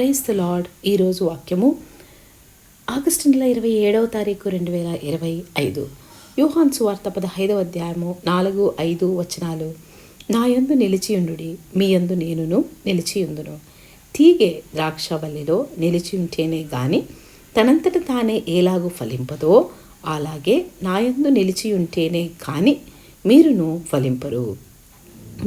Price the lord ఈరోజు వాక్యము. August నెల ఇరవై ఏడవ తారీఖు రెండు వేల ఇరవై ఐదు. యూహాన్ సువార్త పదహైదవ అధ్యాయము నాలుగు ఐదు వచనాలు. నా యందు నిలిచియుండుడి మీ యందు నేనును నిలిచియుందును తీగే ద్రాక్షవల్లిలో నిలిచి ఉంటేనే గాని తనంతట తానే ఏలాగూ ఫలింపదో అలాగే నా యందు నిలిచి ఉంటేనే కానీ మీరును ఫలింపరు.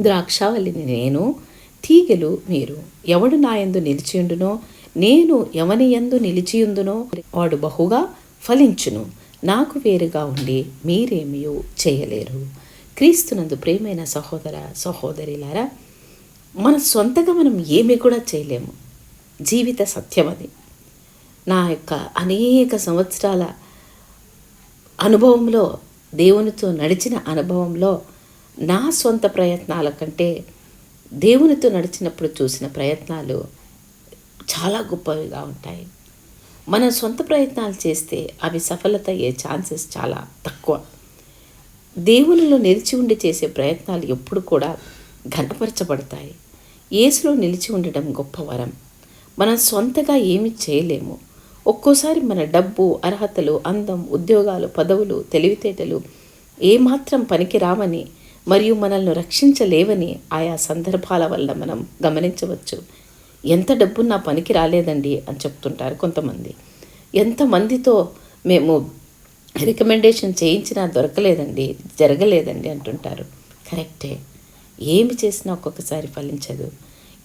ద్రాక్షవల్లిని నేను తీగెలు మీరు. ఎవడు నాయందు నిలిచియుండునో నేను ఎవని ఎందు నిలిచియుందునో వాడు బహుగా ఫలించును. నాకు వేరుగా ఉండి మీరేమియూ చేయలేరు. క్రీస్తునందు ప్రేమైన సహోదర సహోదరిలారా మన సొంతగా మనం ఏమి కూడా చేయలేము. జీవిత సత్యం అది. నా యొక్క అనేక సంవత్సరాల అనుభవంలో దేవునితో నడిచిన అనుభవంలో నా సొంత ప్రయత్నాల కంటే దేవునితో నడిచినప్పుడు చూసిన ప్రయత్నాలు చాలా గొప్పవిగా ఉంటాయి. మన సొంత ప్రయత్నాలు చేస్తే అవి సఫలత అయ్యే ఛాన్సెస్ చాలా తక్కువ. దేవునిలో నిలిచి ఉండి చేసే ప్రయత్నాలు ఎప్పుడు కూడా ఘనపరచబడతాయి. ఏసులో నిలిచి ఉండడం గొప్ప వరం. మనం సొంతగా ఏమి చేయలేము. ఒక్కోసారి మన డబ్బు అర్హతలు అందం ఉద్యోగాలు పదవులు తెలివితేటలు ఏమాత్రం పనికి రావని మరియు మనల్ని రక్షించలేవని ఆయా సందర్భాల వల్ల మనం గమనించవచ్చు. ఎంత డబ్బు నా పనికి రాలేదండి అని చెప్తుంటారు కొంతమంది. ఎంతమందితో మేము రికమెండేషన్ చేయించినా దొరకలేదండి జరగలేదండి అంటుంటారు. కరెక్టే. ఏమి చేసినా ఒక్కొక్కసారి ఫలించదు.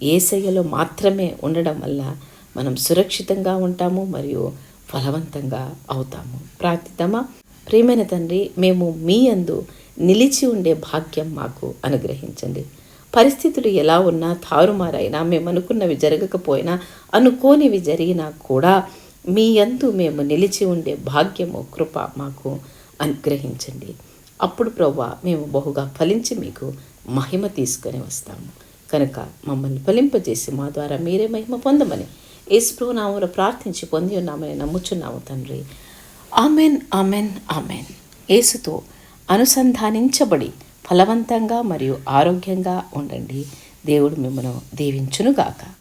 ఏసయ్యలో మాత్రమే ఉండడం వల్ల మనం సురక్షితంగా ఉంటాము మరియు ఫలవంతంగా అవుతాము. ప్రార్థిద్దామా? ప్రేమైన తండ్రి మేము మీ అందు నిలిచి ఉండే భాగ్యం మాకు అనుగ్రహించండి. పరిస్థితులు ఎలా ఉన్నా తారుమారైనా మేము అనుకున్నవి జరగకపోయినా అనుకోనివి జరిగినా కూడా మీ అందు మేము నిలిచి ఉండే భాగ్యము కృప మాకు అనుగ్రహించండి. అప్పుడు ప్రవ్వా మేము బహుగా ఫలించి మీకు మహిమ తీసుకొని వస్తాము. కనుక మమ్మల్ని ఫలింపజేసి మా ద్వారా మీరే మహిమ పొందమని ఏసుప్రభు నామలో ప్రార్థించి పొంది ఉన్నామని నమ్ముచున్నాము తండ్రి. Amen amen amen. యేసుతో అనుసంధానించబడి ఫలవంతంగా మరియు ఆరోగ్యంగా ఉండండి. దేవుడు మిమ్మల్ని దీవించునుగాక.